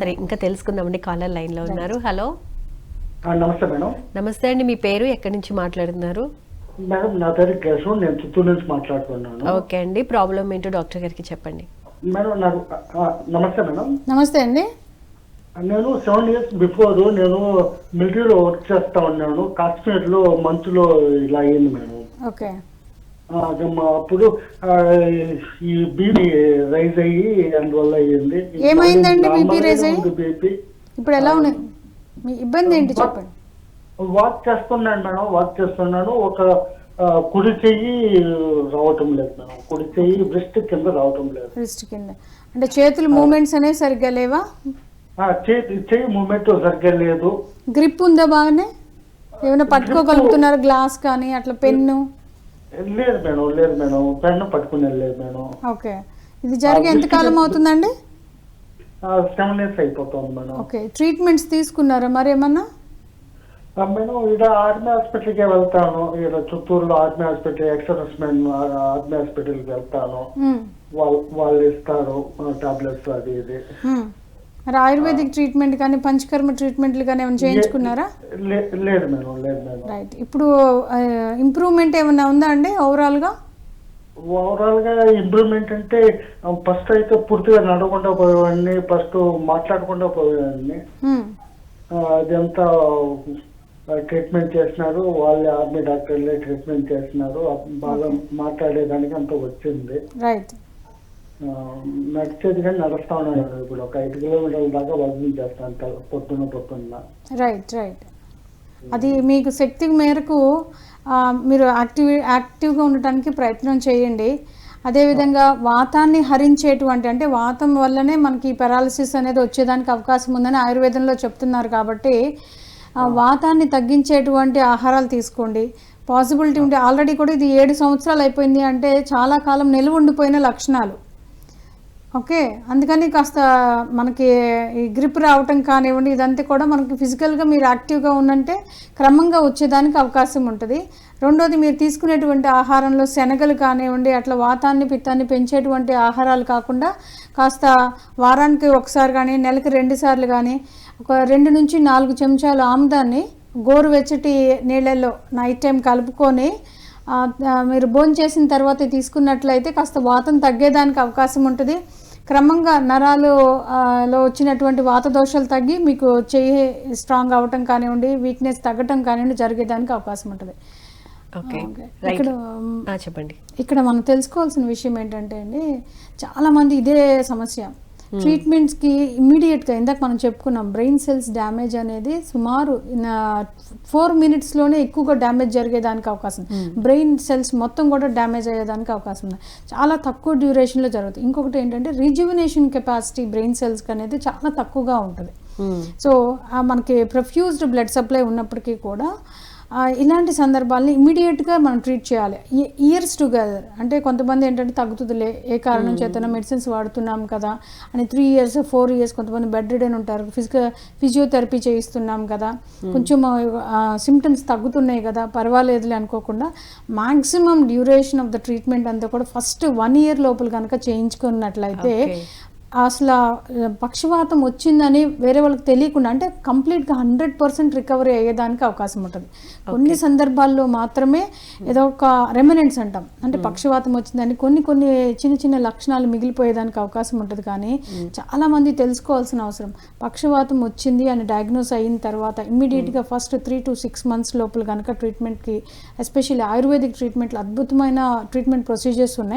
సరే ఇంకా తెలుసుకుందామండి కాలర్ లైన్లో ఉన్నారు. హలో. నమస్తే మేడం. నమస్తే అండి మీ పేరు ఎక్కడి నుంచి మాట్లాడుతున్నారు? మేడం నా పేరు కేశవ్ నేను చిత్తూరు నుంచి మాట్లాడుతున్నాను. ఓకే అండి ప్రాబ్లం ఏంటో డాక్టర్ గారికి చెప్పండి. మేడం నాకు నమస్తే మేడం. నమస్తే అండి. నేను సెవెన్ ఇయర్స్ బిఫోర్ నేను మిలిటరీలో వర్క్ చేస్తా ఉన్నాను. కాశ్మీర్లో మంచులో ఇలా అయింది మేడం. ఓకే. అప్పుడు ఈ బీపీ రైజ్ అయ్యి అందువల్ల అయ్యింది. ఏమైందండి BP రైజ్ అయ్యి? బీపీ. ఇప్పుడు ఎలా ఉన్నాయి? మీ ఇబ్బంది ఏంటి చెప్పండి. వాక్ చేస్తున్నాను మేడం వాక్ చేస్తున్నాను. ఒక కుడి చెయ్యి రావటం లేదు మేడం. కుడి చెయ్యి బ్రెస్ట్ కింద రావటం లేదు. రిస్ట్ కింద. అంటే చేతులు మూమెంట్స్ అనేవి సరిగ్గా లేవా? చేతి చెయ్యి మూమెంట్ సరిగ్గా లేదు. గ్రిప్ ఉందా బాగానే? ఏమైనా పట్టుకోగలుగుతున్నారు? గ్లాస్ కానీ అట్లా పెన్ను? లేదు మేడం లేదు మేడం. పెన్ను పట్టుకునే లేదు మేడం. ఓకే. ఇది జరిగి ఎంత కాలం అవుతుందండి? సెవెన్ ఇయర్స్ అయిపోతుంది మేడం. ఓకే. ట్రీట్మెంట్స్ తీసుకున్నారా మరి ఏమన్నా? మేడం ఇక్కడ ఆర్మీ హాస్పిటల్కి వెళ్తాను. ఇక్కడ చిత్తూరులో ఆర్మీ హాస్పిటల్ ఎక్సర్స్మెన్ ఆర్మీ హాస్పిటల్కి వెళ్తాను. వాళ్ళు వాళ్ళు ఇస్తారు టాబ్లెట్స్ అది ఇది. మరి ఆయుర్వేదిక్ ట్రీట్మెంట్ కానీ పంచకర్మ ట్రీట్మెంట్లు కానీ ఏమైనా చేయించుకున్నారా? లేదు మేడం లేదు మేడం. రైట్. ఇప్పుడు ఇంప్రూవ్మెంట్ ఏమైనా ఉందా అండి ఓవరాల్గా? ఓవరాల్గా ఇంప్రూవ్మెంట్ అంటే ఫస్ట్ అయితే పూర్తిగా నడవకుండా పోయేవాడిని ఫస్ట్ మాట్లాడకుండా పోయేవాడిని. అదంతా ట్రీట్మెంట్ చేసినారు వాళ్ళే ఆర్మీ డాక్టర్లే ట్రీట్మెంట్ చేసినారు బాగా మాట్లాడేదానికి అంత వచ్చింది. రైట్. నడిచేది కానీ నడుస్తా ఉన్నాను ఇప్పుడు. ఒక ఐదు కిలోమీటర్ల దాకా వజన్ చేస్తాను పొద్దున్న పొద్దున్న. Right right. అది మీకు శక్తి మేరకు మీరు యాక్టివ్ యాక్టివ్గా ఉండటానికి ప్రయత్నం చేయండి. అదేవిధంగా వాతాన్ని హరించేటువంటి అంటే వాతం వల్లనే మనకి పెరాలసిస్ అనేది వచ్చేదానికి అవకాశం ఉందని ఆయుర్వేదంలో చెప్తున్నారు కాబట్టి వాతాన్ని తగ్గించేటువంటి ఆహారాలు తీసుకోండి. పాసిబిలిటీ ఉంటే ఆల్రెడీ కూడా ఇది ఏడు సంవత్సరాలు అయిపోయింది అంటే చాలా కాలం నిలువ ఉండిపోయిన లక్షణాలు. ఓకే. అందుకని కాస్త మనకి ఈ గ్రిప్ రావటం కానివ్వండి ఇదంతా కూడా మనకి ఫిజికల్గా మీరు యాక్టివ్గా ఉన్నంటే క్రమంగా వచ్చేదానికి అవకాశం ఉంటుంది. రెండోది మీరు తీసుకునేటువంటి ఆహారంలో శనగలు కానివ్వండి అట్లా వాతాన్ని పిత్తాన్ని పెంచేటువంటి ఆహారాలు కాకుండా కాస్త వారానికి ఒకసారి కానీ నెలకి రెండు సార్లు కానీ ఒక రెండు నుంచి నాలుగు చెంచాలు ఆముదాన్ని గోరువెచ్చటి నీళ్ళల్లో నైట్ టైం కలుపుకొని మీరు భోజనం చేసిన తర్వాత తీసుకున్నట్లయితే కాస్త వాతం తగ్గేదానికి అవకాశం ఉంటుంది. క్రమంగా నరాలు లో వచ్చినటువంటి వాత దోషాలు తగ్గి మీకు చెయ్యి స్ట్రాంగ్ అవ్వటం కానివ్వండి వీక్నెస్ తగ్గటం కానివ్వండి జరిగేదానికి అవకాశం ఉంటుంది. ఇక్కడ చెప్పండి. ఇక్కడ మనం తెలుసుకోవాల్సిన విషయం ఏంటంటే అండి చాలామంది ఇదే సమస్య. ట్రీట్మెంట్స్కి ఇమ్మీడియట్గా ఇందాక మనం చెప్పుకున్నాం బ్రెయిన్ సెల్స్ డ్యామేజ్ అనేది సుమారు ఫోర్ మినిట్స్లోనే ఎక్కువగా డ్యామేజ్ జరిగేదానికి అవకాశం బ్రెయిన్ సెల్స్ మొత్తం కూడా డ్యామేజ్ అయ్యేదానికి అవకాశం ఉంది. చాలా తక్కువ డ్యూరేషన్లో జరుగుతుంది. ఇంకొకటి ఏంటంటే రిజ్యువినేషన్ కెపాసిటీ బ్రెయిన్ సెల్స్కి అనేది చాలా తక్కువగా ఉంటుంది. మ్మ్. సో మనకి ప్రొఫ్యూజ్డ్ బ్లడ్ సప్లై ఉన్నప్పటికీ కూడా ఇలాంటి సందర్భాలని ఇమీడియట్గా మనం ట్రీట్ చేయాలి. ఇయర్స్ టుగెదర్ అంటే కొంతమంది ఏంటంటే తగ్గుతుందిలే ఏ కారణం చేతన మెడిసిన్స్ వాడుతున్నాం కదా అని త్రీ ఇయర్స్ ఫోర్ ఇయర్స్ కొంతమంది బెడ్ రిడన్ ఉంటారు ఫిజికల్ ఫిజియోథెరపీ చేయిస్తున్నాం కదా. కొంచెం సిమ్టమ్స్ తగ్గుతున్నాయి కదా పర్వాలేదులే అనుకోకుండా maximum duration of the treatment అంతా కూడా ఫస్ట్ వన్ ఇయర్ లోపల కనుక చేయించుకున్నట్లయితే. అసలు పక్షవాతం వచ్చిందని వేరే వాళ్ళకి తెలియకుండా అంటే కంప్లీట్గా హండ్రెడ్ పర్సెంట్ రికవరీ అయ్యేదానికి అవకాశం ఉంటుంది. కొన్ని సందర్భాల్లో మాత్రమే ఏదో ఒక రెమినెంట్స్ అంటాం. అంటే పక్షవాతం వచ్చిందని కొన్ని కొన్ని చిన్న చిన్న లక్షణాలు మిగిలిపోయేదానికి అవకాశం ఉంటుంది కానీ చాలా మంది తెలుసుకోవాల్సిన అవసరం. పక్షవాతం వచ్చింది అని డయాగ్నోస్ అయిన తర్వాత ఇమ్మీడియట్గా first three to six months లోపల కనుక ట్రీట్మెంట్కి ఎస్పెషల్లీ ఆయుర్వేదిక్ ట్రీట్మెంట్లో అద్భుతమైన ట్రీట్మెంట్ ప్రొసీజర్స్ ఉన్నాయి.